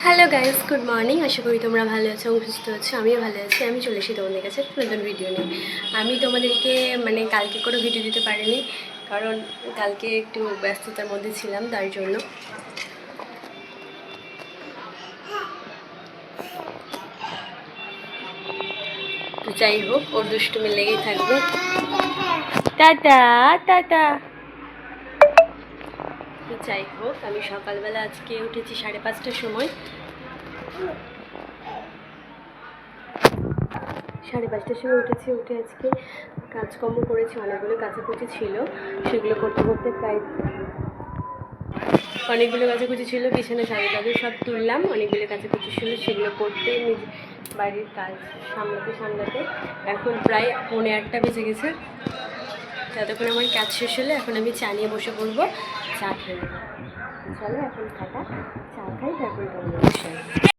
Hello guys good morning আশা করি তোমরা ভালো আছো এবং সুস্থ আছো। আমিও ভালো আছি। আমি চলে এসেছি তোমাদের কাছে নতুন ভিডিও নিয়ে। আমি তোমাদেরকে মানে কালকে কোনো ভিডিও দিতে পারিনি, কারণ কালকে একটু ব্যস্ততার মধ্যে ছিলাম, তার জন্য। যাই হোক, ওর দুষ্টুমি লেগেই থাকবে। Tata tata. যাই হোক, আমি সকালবেলা আজকে উঠেছি সাড়ে পাঁচটার সময়। সাড়ে পাঁচটার সময় উঠেছি, উঠে আজকে কাজকর্ম করেছি, অনেকগুলো কাচাকুচি ছিল, সেগুলো করতে করতে প্রায় অনেকগুলো কাচাকুচি ছিল, বিছানা সারি টাদু সব তুললাম, অনেকগুলো কাচাকুচি ছিল, সেগুলো করতে বাড়ির কাজ সামলাতে সামলাতে এখন প্রায় পৌনে আটটা বেজে গেছে। ততক্ষণ আমার কাজ শেষ হলে এখন আমি চা নিয়ে বসে পড়ব চা খেয়ে নেব চলো এখন খাটা চা খাই, তারপরে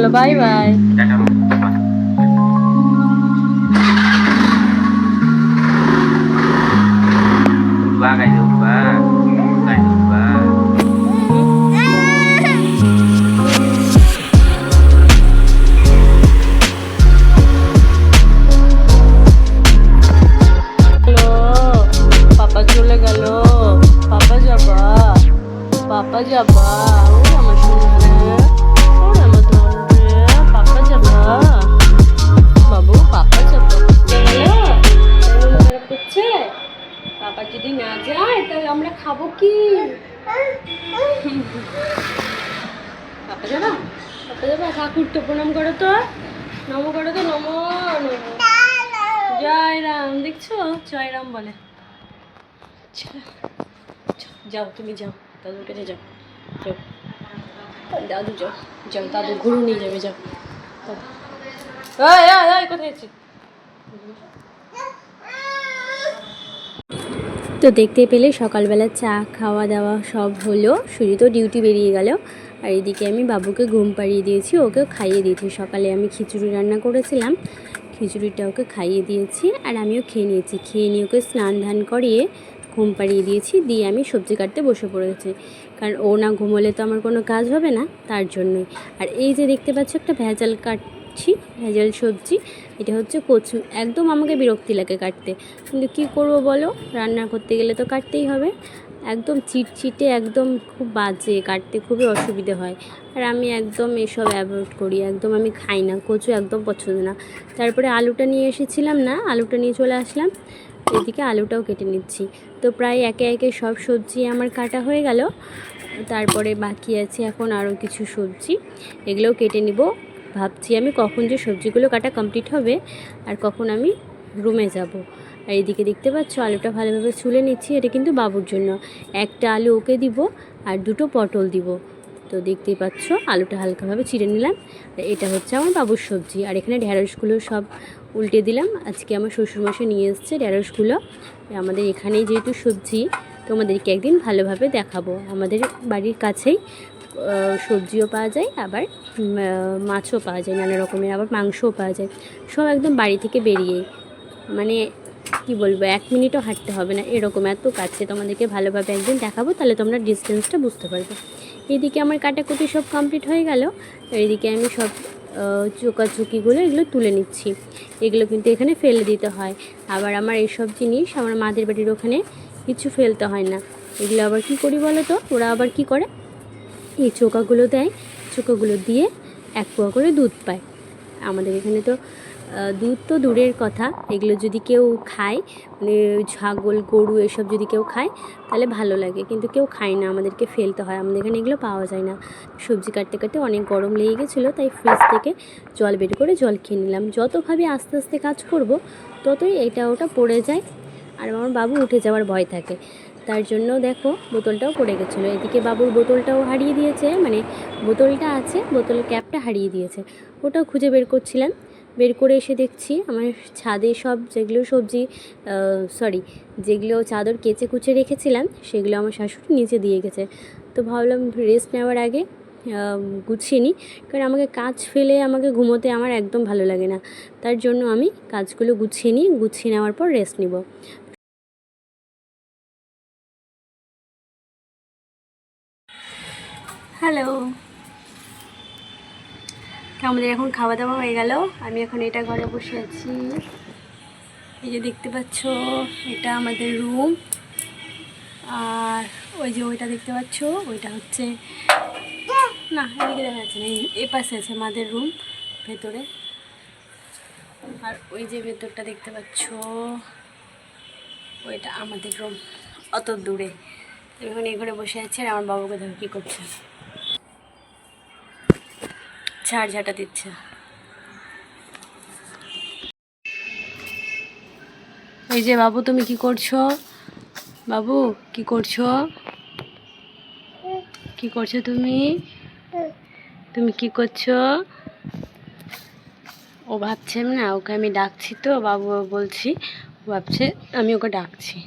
বলো বাই বাই খাব কি? পাপা যাবা পাপা যাবা ঠাকুর তো প্রণাম করো তো। নম করো তো নম নম। জয় রাম দেখছ? জয় রাম বলে। আচ্ছা, যাও তুমি যাও দাদুর কাছে যাও যাও। দাদু যাও যাও দাদু ঘুরু নিয়ে যাবে যাও। কোথায় আছিস তো দেখতে পেলে সকালবেলা চা, খাওয়া দাওয়া সব হলো। সুজি তো ডিউটি বেরিয়ে গেল। আর এদিকে আমি বাবুকে ঘুম পাড়িয়ে দিয়েছি, ওকেও খাইয়ে দিয়েছি। সকালে আমি খিচুড়ি রান্না করেছিলাম, খিচুড়িটা ওকে খাইয়ে দিয়েছি আর আমিও খেয়ে নিয়েছি। খেয়ে নিয়ে ওকে স্নান ধান করিয়ে ঘুম পাড়িয়ে দিয়েছি, দিয়ে আমি সবজি কাটতে বসে পড়েছি। কারণ ও না ঘুমোলে তো আমার কোনো কাজ হবে না, তার জন্যই। আর এই যে দেখতে পাচ্ছ একটা ভেজাল কাটছি ভেজাল সবজি, এটা হচ্ছে কচু একদম আমাকে বিরক্তি লাগে কাটতে। কিন্তু কী করব বলো? রান্না করতে গেলে তো কাটতেই হবে। একদম চিটচিটে, একদম খুব বাজে কাটতে, খুবই অসুবিধে হয়। আর আমি একদম এসব অ্যাভয়েড করি, একদম আমি খাই না, কচু একদম পছন্দ না। তারপরে আলুটা নিয়ে এসেছিলাম না, আলুটা নিয়ে চলে আসলাম। এদিকে আলুটাও কেটে নিচ্ছি। তো প্রায় একে একে সব সবজি আমার কাটা হয়ে গেল। তারপরে বাকি আছে এখন আরও কিছু সবজি। এগুলোও কেটে নিব। ভাবছি আমি কখন যে সবজিগুলো কাটা কমপ্লিট হবে আর কখন আমি রুমে যাব। আর এদিকে দেখতে পাচ্ছ, আলুটা ভালোভাবে ছুলে নিচ্ছি, এটা কিন্তু বাবুর জন্য। একটা আলু ওকে দিব আর দুটো পটল দিব। তো দেখতেই পাচ্ছ, আলুটা হালকাভাবে চিড়ে নিলাম। এটা হচ্ছে আমার বাবুর সবজি। আর এখানে ঢ্যাঁড়সগুলো সব উল্টে দিলাম। আজকে আমার শ্বশুরমশাই নিয়ে এসছে ঢ্যাঁড়সগুলো আমাদের এখানেই যেহেতু সবজি, তোমাদেরকে একদিন ভালোভাবে দেখাবো। আমাদের বাড়ির কাছেই সবজিও পাওয়া যায়, আবার মাছও পাওয়া যায়, নানা রকমের, আবার মাংসও পাওয়া যায়। সব একদম বাড়ি থেকে বেরিয়েই মানে কি বলব, এক মিনিটও হাঁটতে হবে না। এরকম এত কাছে, তোমাদেরকে ভালোভাবে একদিন দেখাবো, তাহলে তোমরা ডিস্টেন্সটা বুঝতে পারবে। এইদিকে আমার কাটাকুটি সব কমপ্লিট হয়ে গেল। এইদিকে আমি সব চোকাচুকিগুলো এগুলো তুলে নিচ্ছি। এগুলো কিন্তু এখানে ফেলে দিতে হয়। আবার আমার এইসব জিনিস আমার মাদের বাড়ির ওখানে কিছু ফেলতে হয় না। এগুলো আবার কি করি বলো তো? ওরা আবার কি করে? এই চোকাগুলো দেয়। চোকাগুলো দিয়ে এক পোয়া করে দুধ পায়। আমাদের এখানে তো দুধ তো দূরের কথা। এগুলো যদি কেউ খায় মানে ছাগল, গরু এসব যদি কেউ খায়, তাহলে ভালো লাগে। কিন্তু কেউ খায় না, আমাদেরকে ফেলতে হয়। আমাদের এখানে এগুলো পাওয়া যায় না। সবজি কাটতে কাটতে অনেক গরম লেগে গেছিল, তাই ফ্রিজ থেকে জল বের করে জল খেয়ে নিলাম। যতভাবে আস্তে আস্তে কাজ করব, ততই এটা ওটা পড়ে যায়। আর আমার বাবু উঠে যাওয়ার ভয় থাকে। তার জন্য দেখো বোতলটাও পড়ে গেছিল। এদিকে বাবুর বোতলটাও হারিয়ে দিয়েছে মানে বোতলটা আছে, বোতল ক্যাপটা হারিয়ে দিয়েছে। ওটাও খুঁজে বের করছিলাম। বের করে এসে দেখছি আমার ছাদে সব যেগুলো সবজি সরি যেগুলো চাদর কেচে কুচে রেখেছিলাম, সেগুলো আমার শাশুড়ি নিচে দিয়ে গেছে। তো ভাবলাম রেস্ট নেওয়ার আগে গুছিয়ে নিই, কারণ আমাকে কাজ ফেলে আমাকে ঘুমোতে আমার একদম ভালো লাগে না। তার জন্য আমি কাজগুলো গুছিয়ে নিই, গুছিয়ে নেওয়ার পর রেস্ট নিব। হ্যালো তো আমাদের এখন খাওয়া দাওয়া হয়ে গেল। আমি এখন এটা ঘরে বসে আছি। এই যে দেখতে পাচ্ছ, এটা আমাদের রুম আর ওই যে ওইটা দেখতে পাচ্ছ, ওইটা হচ্ছে না, এদিকে দেখা যাচ্ছে না এ পাশে আছে আমাদের রুম ভেতরে। আর ওই যে ভেতরটা দেখতে পাচ্ছ, ওইটা আমাদের রুম অত দূরে। আমি এখন এই ঘরে বসে আছি আর আমার বাবুকে দেখো কী করছে। ঝাড় ঝাঁটা দিচ্ছে। এই যে বাবু, তুমি কি করছ? বাবু, কি করছ? কি করছ তুমি? তুমি কি করছ? ও ভাবছে না, ওকে আমি ডাকছি তো, বাবু বলছি, ও ভাবছে আমি ওকে ডাকছি।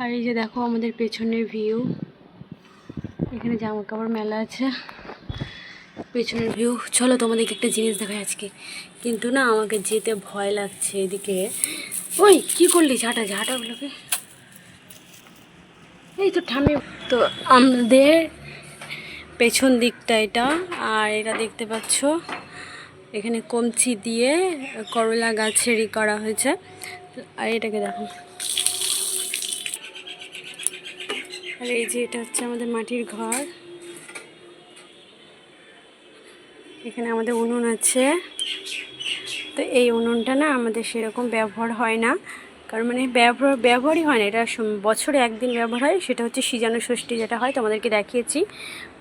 আর এই যে দেখো আমাদের পেছনের ভিউ এখানে জামা কাপড় মেলা আছে। পেছনের ভিউ চলো তোমাদেরকে একটা জিনিস দেখাই আজকে। কিন্তু না, আমাকে যেতে ভয় লাগছে এদিকে। ওই, কি করলি? ঝাঁটা ঝাঁটাগুলোকে এই তো ঠামে তো আমাদের পেছন দিকটা এটা। আর এটা দেখতে পাচ্ছ, এখানে কমচি দিয়ে করলা গাছেরই করা হয়েছে। আর এটাকে দেখো। আর এই যে এটা হচ্ছে আমাদের মাটির ঘর। এখানে আমাদের উনুন আছে। তো এই উনুনটা না আমাদের সেরকম ব্যবহার হয় না। কারণ মানে ব্যবহার, ব্যবহারই হয় না। এটা বছরে একদিন ব্যবহার হয়। সেটা হচ্ছে সিজানো ষষ্ঠী যেটা হয়, তোমাদেরকে দেখিয়েছি।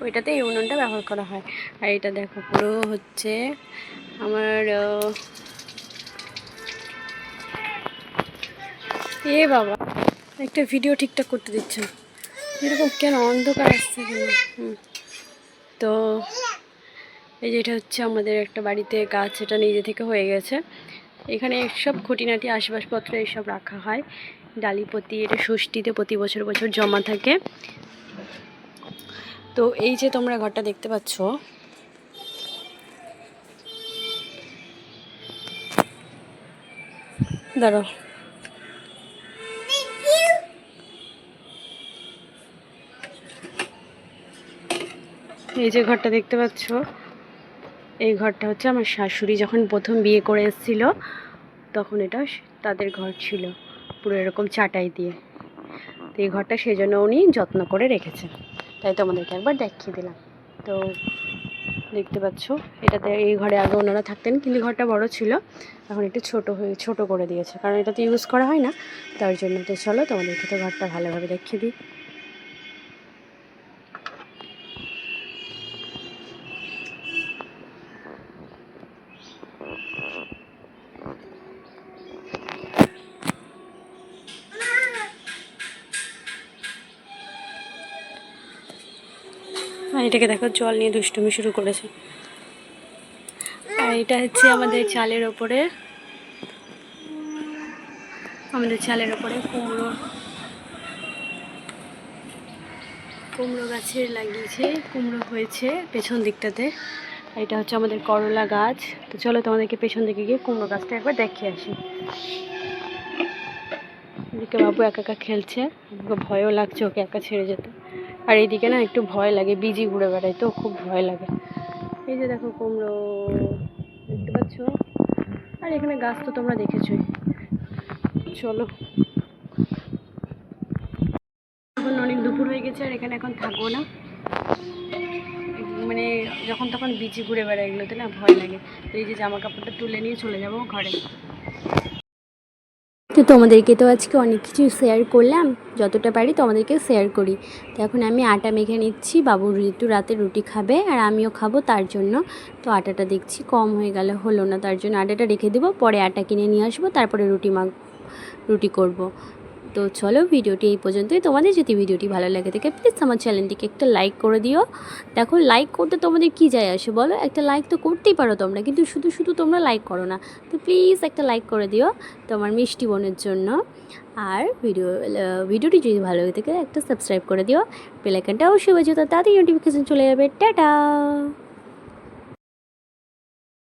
ওইটাতে এই উনুনটা ব্যবহার করা হয়। আর এটা দেখো, পুরো হচ্ছে আমার এ বাবা, একটা ভিডিও ঠিকঠাক করতে দিচ্ছে। এরকম কেন অন্ধকার আসছে। তো এই যে এটা হচ্ছে আমাদের একটা বাড়িতে গাছ, এটা নিজে থেকে হয়ে গেছে। এখানে সব খুঁটিনাটি আসবাবপত্র এইসব রাখা হয়। ডালিপতি, এটা ষষ্ঠীতে প্রতি বছর বছর জমা থাকে। তো এই যে তোমরা ঘরটা দেখতে পাচ্ছ দাঁড়ো এই যে ঘরটা দেখতে পাচ্ছ এই ঘরটা হচ্ছে আমার শাশুড়ি যখন প্রথম বিয়ে করে এসেছিল, তখন এটা তাদের ঘর ছিল, পুরো এরকম চাটাই দিয়ে। তো এই ঘরটা সেই জন্য উনি যত্ন করে রেখেছে। তাই তোমাদেরকে একবার দেখিয়ে দিলাম। তো দেখতে পাচ্ছ, এটাতে এই ঘরে আগে ওনারা থাকতেন, কিন্তু ঘরটা বড় ছিল, এখন একটু ছোট হয়ে, ছোট করে দিয়েছে। কারণ এটা তো ইউজ করা হয় না, তার জন্য তো চলো তোমাদেরকে তো ঘরটা ভালোভাবে দেখিয়ে দিই। এটাকে দেখো, জল নিয়ে দুষ্টুমি শুরু করেছে। আর এটা হচ্ছে আমাদের চালের ওপরে। আমাদের চালের ওপরে কুমড়ো। কুমড়ো গাছের লাগিয়েছে, কুমড়ো হয়েছে পেছন দিকটাতে। এটা হচ্ছে আমাদের করলা গাছ। তো চলো তোমাদেরকে পেছন দিকে গিয়ে কুমড়ো গাছটা একবার দেখে আসি। এদিকে বাবু একা একা খেলছে। ভয়ও লাগছে ওকে একা ছেড়ে যেতে। আর এইদিকে না একটু ভয় লাগে, বিজি ঘুরে বেড়াই তো খুব ভয় লাগে। এই যে দেখো কুমড়ো, দেখতে পাচ্ছ? আর এখানে গাছ তো তোমরা দেখেছোই। চলো। এখন অনেক দুপুর হয়ে গেছে আর এখানে এখন থাকব না। মানে যখন তখন বিচি ঘুরে বেড়ায় এগুলোতে না ভয় লাগে। তো এই যে জামা কাপড়টা তুলে নিয়ে চলে যাব ঘরে। তো তোমাদেরকে তো আজকে অনেক কিছু শেয়ার করলাম। যতটা পারি তোমাদেরকে শেয়ার করি। তো এখন আমি আটা মেখে নিচ্ছি, বাবু একটু রাতে রুটি খাবে আর আমিও খাব তার জন্য। তো আটাটা দেখছি কম হয়ে গেলে, হলো না, তার জন্য আটাটা রেখে দেবো, পরে আটা কিনে নিয়ে আসব, তারপরে রুটি মাখ, রুটি করব। তো চলো ভিডিওটি এই পর্যন্তই। তোমাদের যদি ভিডিওটি ভালো লাগে থাকে প্লিজ আমার চ্যানেলটিকে একটা লাইক করে দিও। দেখো লাইক করতে তোমাদের কি যায় আসে বলো? একটা লাইক তো করতেই পারো তোমরা, কিন্তু শুধু শুধু তোমরা লাইক করো না। তো প্লিজ একটা লাইক করে দিও তোমার মিষ্টি বোনের জন্য। আর ভিডিও ভিডিওটি যদি ভালো লাগে থাকে, একটা সাবস্ক্রাইব করে দিও। বেলাইকানটা অবশ্যই বাজিও তো তাড়াতাড়ি নোটিফিকেশান চলে যাবে। টাটা!